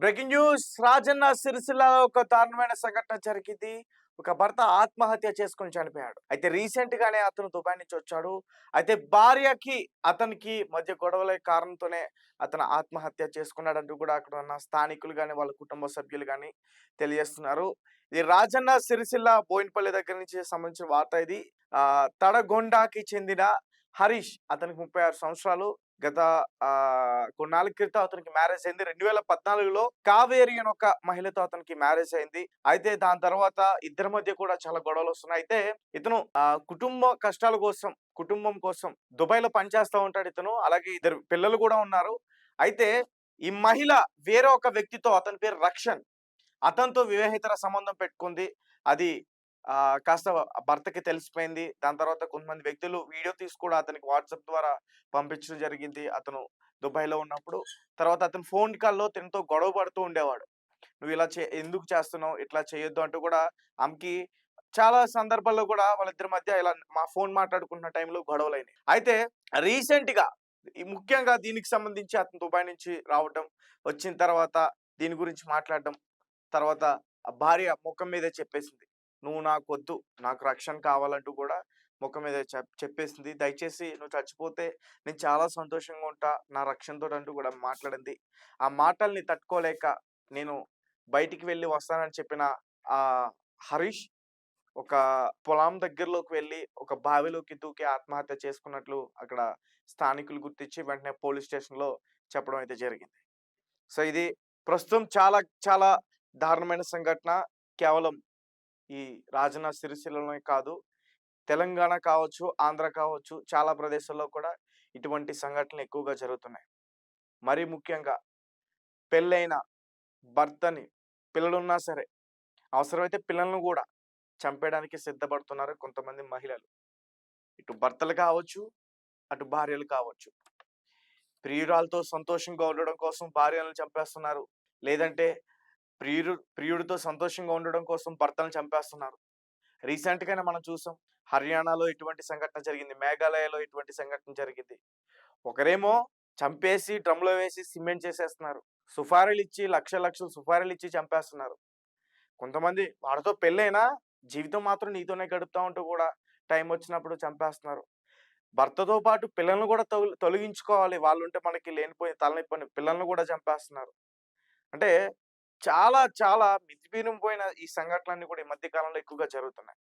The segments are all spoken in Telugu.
Breaking news. రాజన్న సిరిసిల్లలో ఒక దారుణమైన సంఘటన జరిగింది. ఒక భర్త ఆత్మహత్య చేసుకుని చనిపోయాడు. అయితే రీసెంట్ గానే అతను దుబాయ్ నుంచి వచ్చాడు. అయితే భార్యకి అతనికి మధ్య గొడవల కారణంతోనే అతను ఆత్మహత్య చేసుకున్నాడంటూ కూడా అక్కడ ఉన్న స్థానికులు కానీ వాళ్ళ కుటుంబ సభ్యులు కానీ తెలియజేస్తున్నారు. ఇది రాజన్న సిరిసిల్ల బోయినపల్లి దగ్గర నుంచి సంబంధించిన వార్త ఇది. ఆ తడగొండకి చెందిన హరీష్. అతనికి ముప్పై ఆరు సంవత్సరాలు. గత ఆ కొన్నాళ్ళ క్రితం అతనికి మ్యారేజ్ అయింది. రెండు వేల పద్నాలుగులో కావేరి అని ఒక మహిళతో అతనికి మ్యారేజ్ అయింది. అయితే దాని తర్వాత ఇద్దరి మధ్య కూడా చాలా గొడవలు వస్తున్నాయి అయితే ఇతను ఆ కుటుంబ కష్టాల కోసం కుటుంబం కోసం దుబాయ్లో పనిచేస్తూ ఉంటాడు ఇతను. అలాగే ఇద్దరు పిల్లలు కూడా ఉన్నారు. అయితే ఈ మహిళ వేరే ఒక వ్యక్తితో అతని పేరు రక్షన్ అతనితో వివాహేతర సంబంధం పెట్టుకుంది. అది కాస్త భర్తకి తెలిసిపోయింది. దాని తర్వాత కొంతమంది వ్యక్తులు వీడియో తీసి కూడా అతనికి వాట్సాప్ ద్వారా పంపించడం జరిగింది. అతను దుబాయ్లో ఉన్నప్పుడు. తర్వాత అతను ఫోన్ కాల్లో తనతో గొడవ పడుతూ ఉండేవాడు. నువ్వు ఇలా చే ఎందుకు చేస్తున్నావు? ఇట్లా చేయొద్దు అంటూ కూడా ఆమెకి చాలా సందర్భాల్లో కూడా వాళ్ళిద్దరి మధ్య ఇలా మా ఫోన్ మాట్లాడుకుంటున్న టైంలో గొడవలైనవి అయితే రీసెంట్గా ఈ ముఖ్యంగా దీనికి సంబంధించి అతను దుబాయ్ నుంచి రావడం వచ్చిన తర్వాత దీని గురించి మాట్లాడడం తర్వాత భార్య ముఖం మీదే చెప్పేసింది. నువ్వు నాకొద్దు నాకు రక్షణ కావాలంటూ కూడా ముఖం మీద చెప్ చెప్పేసింది. దయచేసి నువ్వు చచ్చిపోతే నేను చాలా సంతోషంగా ఉంటా నా రక్షణతో అంటూ కూడా మాట్లాడింది. ఆ మాటల్ని తట్టుకోలేక నేను బయటికి వెళ్ళి వస్తానని చెప్పిన ఆ హరీష్ ఒక పొలం దగ్గరలోకి వెళ్ళి ఒక బావిలోకి దూకి ఆత్మహత్య చేసుకున్నట్లు అక్కడ స్థానికులు గుర్తించి వెంటనే పోలీస్ స్టేషన్లో చెప్పడం అయితే జరిగింది. సో ఇది ప్రస్తుతం చాలా చాలా దారుణమైన సంఘటన. కేవలం ఈ రాజన్న సిరిసిల్లలోనే కాదు. తెలంగాణ కావచ్చు ఆంధ్ర కావచ్చు చాలా ప్రదేశాల్లో కూడా ఇటువంటి సంఘటనలు ఎక్కువగా జరుగుతున్నాయి. మరీ ముఖ్యంగా పెళ్ళైన భర్తని పిల్లలున్నా సరే అవసరమైతే పిల్లలను కూడా చంపేయడానికి సిద్ధపడుతున్నారు కొంతమంది మహిళలు. ఇటు భర్తలు కావచ్చు అటు భార్యలు కావచ్చు. ప్రియురాలతో సంతోషంగా ఉండడం కోసం భార్యలను చంపేస్తున్నారు. లేదంటే ప్రియుడు ప్రియుడితో సంతోషంగా ఉండడం కోసం భర్తలను చంపేస్తున్నారు. రీసెంట్గానే మనం చూసాం హర్యానాలో ఇటువంటి సంఘటన జరిగింది మేఘాలయలో ఇటువంటి సంఘటన జరిగింది. ఒకరేమో చంపేసి డ్రమ్లో వేసి సిమెంట్ చేసేస్తున్నారు. సుఫారీలు ఇచ్చి లక్ష లక్షలు సుఫారీలు ఇచ్చి చంపేస్తున్నారు. కొంతమంది వాడితో పెళ్ళైనా జీవితం మాత్రం నీతోనే గడుపుతా ఉంటూ కూడా టైం వచ్చినప్పుడు చంపేస్తున్నారు. భర్తతో పాటు పిల్లల్ని కూడా తొలగించుకోవాలి. వాళ్ళు ఉంటే మనకి లేనిపోయిన తలనొప్పని పిల్లల్ని కూడా చంపేస్తున్నారు. అంటే చాలా చాలా మితిమీరిపోయిన ఈ సంఘటనలన్నీ కూడా ఈ మధ్య కాలంలో ఎక్కువగా జరుగుతున్నాయి.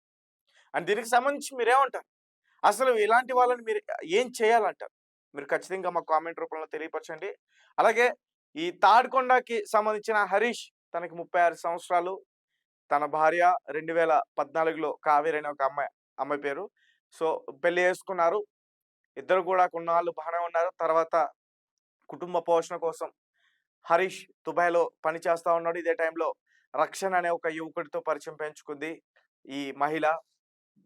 అండ్ దీనికి సంబంధించి మీరేమంటారు? అసలు ఇలాంటి వాళ్ళని మీరు ఏం చేయాలంటారు? మీరు ఖచ్చితంగా మా కామెంట్ రూపంలో తెలియపరచండి. అలాగే ఈ తాడ్కొండకి సంబంధించిన హరీష్ తనకి ముప్పై ఆరు సంవత్సరాలు. తన భార్య రెండు వేల పద్నాలుగులో కావేరి అనే ఒక అమ్మాయి అమ్మాయి పేరు. సో పెళ్ళి చేసుకున్నారు. ఇద్దరు కూడా కొన్నాళ్ళు బాగానే ఉన్నారు. తర్వాత కుటుంబ పోషణ కోసం హరీష్ దుబాయ్లో పని చేస్తా ఉన్నాడు. ఇదే టైంలో రక్షణ్ అనే ఒక యువకుడితో పరిచయం పెంచుకుంది. ఈ మహిళ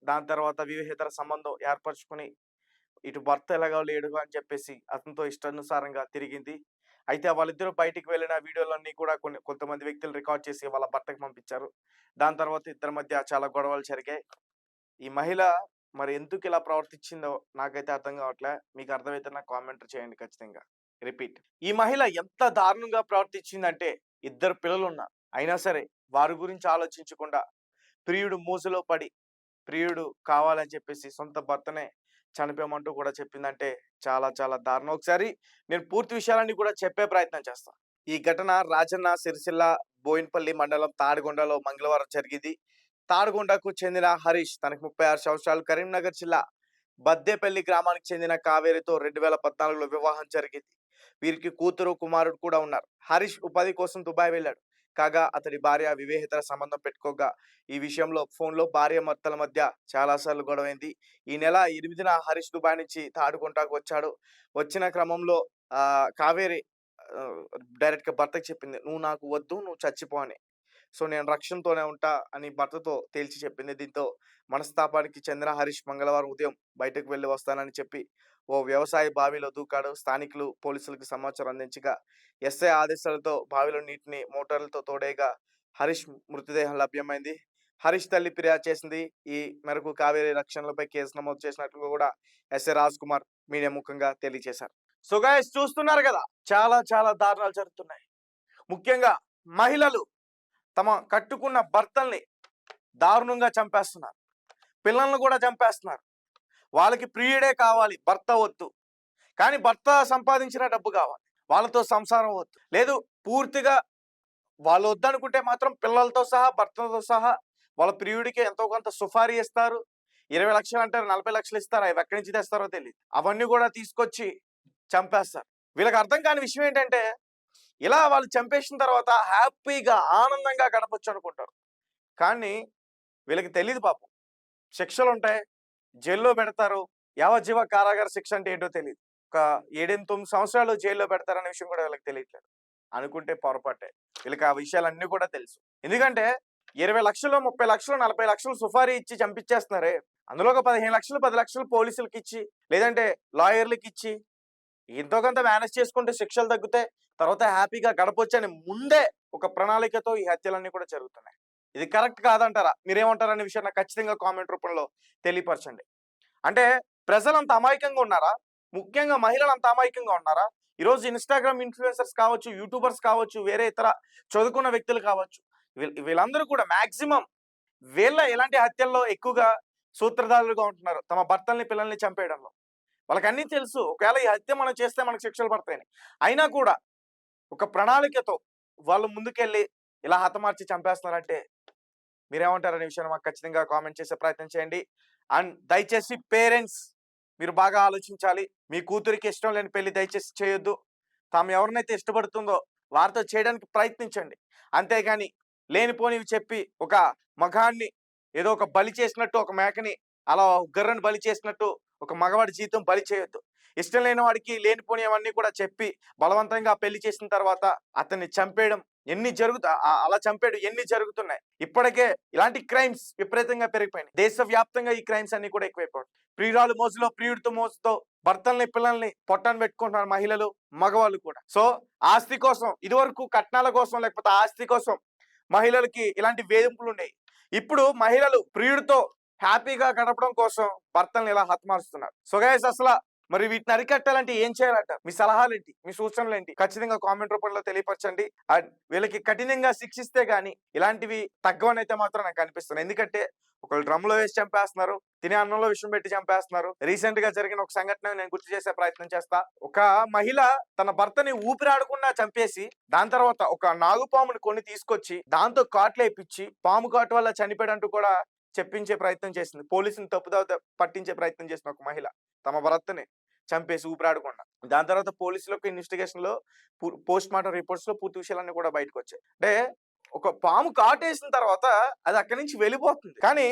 దాని తర్వాత వివాహేతర సంబంధం ఏర్పరచుకుని ఇటు భర్త ఎలాగో లేడు అని చెప్పేసి అతనితో ఇష్టానుసారంగా తిరిగింది. అయితే వాళ్ళిద్దరూ బయటికి వెళ్ళిన వీడియోలన్నీ కూడా కొన్ని కొంతమంది వ్యక్తులు రికార్డ్ చేసి వాళ్ళ భర్తకు పంపించారు. దాని తర్వాత ఇద్దరి మధ్య చాలా గొడవలు జరిగాయి. ఈ మహిళ మరి ఎందుకు ఇలా ప్రవర్తించిందో నాకైతే అర్థం కావట్లే. మీకు అర్థమైతే నాకు కామెంట్ చేయండి ఖచ్చితంగా. రిపీట్. ఈ మహిళ ఎంత దారుణంగా ప్రవర్తించిందంటే ఇద్దరు పిల్లలు ఉన్నారు అయినా సరే వారి గురించి ఆలోచించకుండా ప్రియుడు మూసలో పడి ప్రియుడు కావాలని చెప్పేసి సొంత భర్తనే చనిపోయమంటూ కూడా చెప్పిందంటే చాలా చాలా దారుణం. ఒకసారి నేను పూర్తి విషయాలన్నీ కూడా చెప్పే ప్రయత్నం చేస్తాను ఈ ఘటన రాజన్న సిరిసిల్ల బోయిన్పల్లి మండలం తాడిగొండలో మంగళవారం జరిగింది. తాడిగొండకు చెందిన హరీష్ తనకు ముప్పై ఆరు సంవత్సరాలు. కరీంనగర్ జిల్లా బద్దేపల్లి గ్రామానికి చెందిన కావేరితో రెండు వేల పద్నాలుగులో వివాహం జరిగింది. వీరికి కూతురు కుమారుడు కూడా ఉన్నారు. హరీష్ ఉపాధి కోసం దుబాయ్ వెళ్ళాడు. కాగా అతడి భార్య వివేహితర సంబంధం పెట్టుకోగా ఈ విషయంలో ఫోన్లో భార్య భర్తల మధ్య చాలాసార్లు గొడవైంది. ఈ నెల ఎనిమిదిన హరీష్ దుబాయ్ నుంచి తాడుకుంటాకు వచ్చాడు. వచ్చిన క్రమంలో ఆ కావేరి డైరెక్ట్గా భర్తకి చెప్పింది నువ్వు నాకు వద్దు నువ్వు చచ్చిపో అని. సో నేను రక్షణతోనే ఉంటా అని భర్తతో తేల్చి చెప్పింది. దీంతో మనస్తాపానికి చెందిన హరీష్ మంగళవారం ఉదయం బయటకు వెళ్ళి వస్తానని చెప్పి ఓ వ్యవసాయ బావిలో దూకాడు. స్థానికులు పోలీసులకు సమాచారం అందించగా ఎస్ఐ ఆదేశాలతో బావిలో నీటిని మోటార్లతో తోడేగా హరీష్ మృతదేహం లభ్యమైంది. హరీష్ తల్లి ఫిర్యాదు చేసింది. ఈ మేరకు కావేరీ రక్షణలపై కేసు నమోదు చేసినట్లు కూడా ఎస్ఐ రాజ్ కుమార్ మీడియా ముఖంగా తెలియజేశారు. సో గాయస్ చూస్తున్నారు కదా చాలా చాలా దారుణాలు జరుగుతున్నాయి. ముఖ్యంగా మహిళలు తమ కట్టుకున్న భర్తల్ని దారుణంగా చంపేస్తున్నారు. పిల్లల్ని కూడా చంపేస్తున్నారు. వాళ్ళకి ప్రియుడే కావాలి. భర్త వద్దు. కానీ భర్త సంపాదించిన డబ్బు కావాలి. వాళ్ళతో సంసారం వద్దు. లేదు పూర్తిగా వాళ్ళు వద్దనుకుంటే మాత్రం పిల్లలతో సహా భర్తలతో సహా వాళ్ళ ప్రియుడికి ఎంతో కొంత సుఫారీ ఇస్తారు. ఇరవై లక్షలు అంటారు నలభై లక్షలు ఇస్తారు అవి ఎక్కడి నుంచి తెస్తారో తెలియదు అవన్నీ కూడా తీసుకొచ్చి చంపేస్తారు. వీళ్ళకి అర్థం కాని విషయం ఏంటంటే ఇలా వాళ్ళు చంపేసిన తర్వాత హ్యాపీగా ఆనందంగా గడపచ్చు అనుకుంటారు. కానీ వీళ్ళకి తెలియదు పాపం. శిక్షలు ఉంటాయి జైల్లో పెడతారు. యావజ్జీవ కారాగార శిక్ష అంటే ఏంటో తెలియదు ఒక ఏడెనిమిది తొమ్మిది సంవత్సరాలు జైల్లో పెడతారనే విషయం కూడా వీళ్ళకి తెలియట్లేదు. అనుకుంటే పొరపాటే. వీళ్ళకి ఆ విషయాలన్నీ కూడా తెలుసు. ఎందుకంటే ఇరవై లక్షలు ముప్పై లక్షలు నలభై లక్షలు సుఫారీ ఇచ్చి చంపించేస్తున్నారే అందులో ఒక పదిహేను లక్షలు పది లక్షలు పోలీసులకి ఇచ్చి లేదంటే లాయర్లకి ఇచ్చి ఎంతో కొంత మేనేజ్ చేసుకుంటే శిక్షలు తగ్గుతాయి. తర్వాత హ్యాపీగా గడపొచ్చు అని ముందే ఒక ప్రణాళికతో ఈ హత్యలన్నీ కూడా జరుగుతున్నాయి. ఇది కరెక్ట్ కాదంటారా? మీరేమంటారు అనే విషయం నాకు ఖచ్చితంగా కామెంట్ రూపంలో తెలియపరచండి. అంటే ప్రజలు అంత అమాయకంగా ఉన్నారా? ముఖ్యంగా మహిళలు అంత అమాయకంగా ఉన్నారా? ఈరోజు ఇన్స్టాగ్రామ్ ఇన్ఫ్లుయెన్సర్స్ కావచ్చు యూట్యూబర్స్ కావచ్చు వేరే ఇతర చదువుకున్న వ్యక్తులు కావచ్చు వీళ్ళందరూ కూడా మాక్సిమం వీళ్ళ ఇలాంటి హత్యల్లో ఎక్కువగా సూత్రధారులుగా ఉంటున్నారు? తమ భర్తల్ని పిల్లల్ని చంపేయడంలో. వాళ్ళకి అన్నీ తెలుసు. ఒకవేళ ఈ హత్య మనం చేస్తే మనకు శిక్షలు పడతాయని. అయినా కూడా ఒక ప్రణాళికతో వాళ్ళు ముందుకెళ్ళి ఇలా హతమార్చి చంపేస్తున్నారంటే మీరేమంటారనే విషయాన్ని మాకు ఖచ్చితంగా కామెంట్ చేసే ప్రయత్నం చేయండి. అండ్ దయచేసి పేరెంట్స్ మీరు బాగా ఆలోచించాలి. మీ కూతురికి ఇష్టం లేని పెళ్ళి దయచేసి చేయొద్దు. తాము ఎవరినైతే ఇష్టపడుతుందో వారితో చేయడానికి ప్రయత్నించండి. అంతేగాని లేనిపోనివి చెప్పి ఒక మగాన్ని ఏదో ఒక బలి చేసినట్టు ఒక మేకని అలా గర్రను బలి చేసినట్టు ఒక మగవాడి జీవితం బలి చేయొద్దు. ఇష్టం లేని వాడికి లేనిపోని కూడా చెప్పి బలవంతంగా పెళ్ళి చేసిన తర్వాత అతన్ని చంపేయడం ఎన్ని జరుగుతా అలా చంపేడు ఎన్ని జరుగుతున్నాయి. ఇప్పటికే ఇలాంటి క్రైమ్స్ విపరీతంగా పెరిగిపోయినాయి. దేశవ్యాప్తంగా ఈ క్రైమ్స్ అన్ని కూడా ఎక్కువైపోయాయి ప్రియురాలు మోజులో ప్రియుడితో మోజుతో భర్తల్ని పిల్లల్ని పొట్టని పెట్టుకుంటున్నారు మహిళలు మగవాళ్ళు కూడా. సో ఆస్తి కోసం ఇదివరకు కట్నాల కోసం లేకపోతే ఆస్తి కోసం మహిళలకి ఇలాంటి వేధింపులు ఉన్నాయి ఇప్పుడు మహిళలు ప్రియుడితో హ్యాపీగా గడపడం కోసం భర్తల్ని ఇలా హతమారుస్తున్నారు. సో గైస్ అసలు మరి వీటిని అరికట్టాలంటే ఏం చేయాలంట? మీ సలహాలు ఏంటి మీ సూచనలు ఏంటి ఖచ్చితంగా కామెంట్ రూపంలో తెలియపరచండి. వీళ్ళకి కఠినంగా శిక్షిస్తే గానీ ఇలాంటివి తగ్గవని అయితే మాత్రం నాకు అనిపిస్తుంది. ఎందుకంటే ఒకళ్ళు డ్రమ్లో వేసి చంపేస్తున్నారు తినే అన్నంలో విషయం పెట్టి చంపేస్తున్నారు. రీసెంట్గా జరిగిన ఒక సంఘటన నేను గుర్తు చేసే ప్రయత్నం చేస్తా. ఒక మహిళ తన భర్తని ఊపిరాడకుండా చంపేసి దాని తర్వాత ఒక నాగుపాముని కొన్ని తీసుకొచ్చి దాంతో కాట్లు వేయించి పాము కాటు వల్ల చనిపోయాడంటూ కూడా చెప్పించే ప్రయత్నం చేసింది. పోలీసుని తప్పుదావ పట్టించే ప్రయత్నం చేసిన ఒక మహిళ తమ భర్తని. చంపేసి ఊపిరాడకుండా. దాని తర్వాత పోలీసులకు ఇన్వెస్టిగేషన్లో పోస్ట్ మార్టం రిపోర్ట్స్లో పూర్తి విషయాలన్నీ కూడా బయటకు వచ్చాయి అంటే ఒక పాము కాటేసిన తర్వాత అది అక్కడి నుంచి వెళ్ళిపోతుంది. కానీ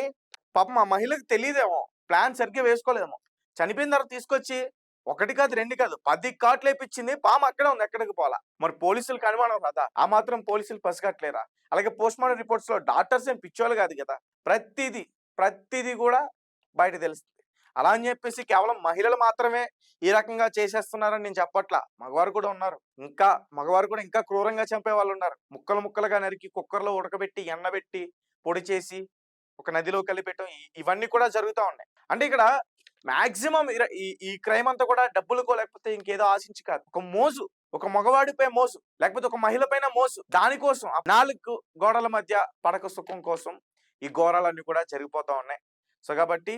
పాపం ఆ మహిళకి తెలియదేమో. ప్లాన్ సరిగ్గా వేసుకోలేదేమో చనిపోయిన తర్వాత తీసుకొచ్చి ఒకటి కాదు రెండు కాదు పది కాట్లు వేపించింది. పాము అక్కడే ఉంది ఎక్కడికి పోలా మరి పోలీసులకు అనుమానం రాదా? ఆ మాత్రం పోలీసులు పసిగట్టలేరా? అలాగే పోస్ట్ మార్టం రిపోర్ట్స్లో డాక్టర్స్ ఏం పిచ్చోళ్ళు కాదు కదా? ప్రతిదీ ప్రతిదీ కూడా బయట తెలుస్తుంది. అలా అని చెప్పేసి కేవలం మహిళలు మాత్రమే ఈ రకంగా చేసేస్తున్నారని నేను చెప్పట్లా. మగవారు కూడా ఉన్నారు. ఇంకా మగవారు కూడా ఇంకా క్రూరంగా చంపే వాళ్ళు ఉన్నారు. ముక్కలు ముక్కలుగా నరికి కుక్కర్లో ఉడకబెట్టి ఎండబెట్టి పొడి చేసి ఒక నదిలో కలిపెట్టడం ఇవన్నీ కూడా జరుగుతూ ఉన్నాయి. అంటే ఇక్కడ మాక్సిమం ఈ ఈ క్రైమ్ అంతా కూడా డబ్బులకో లేకపోతే ఇంకేదో ఆశించి కాదు. ఒక మోజు ఒక మగవాడిపై మోసు లేకపోతే ఒక మహిళ పైన మోసు దానికోసం నాలుగు గోడల మధ్య పడక సుఖం కోసం ఈ ఘోరాలన్నీ కూడా జరిగిపోతా ఉన్నాయి. సో కాబట్టి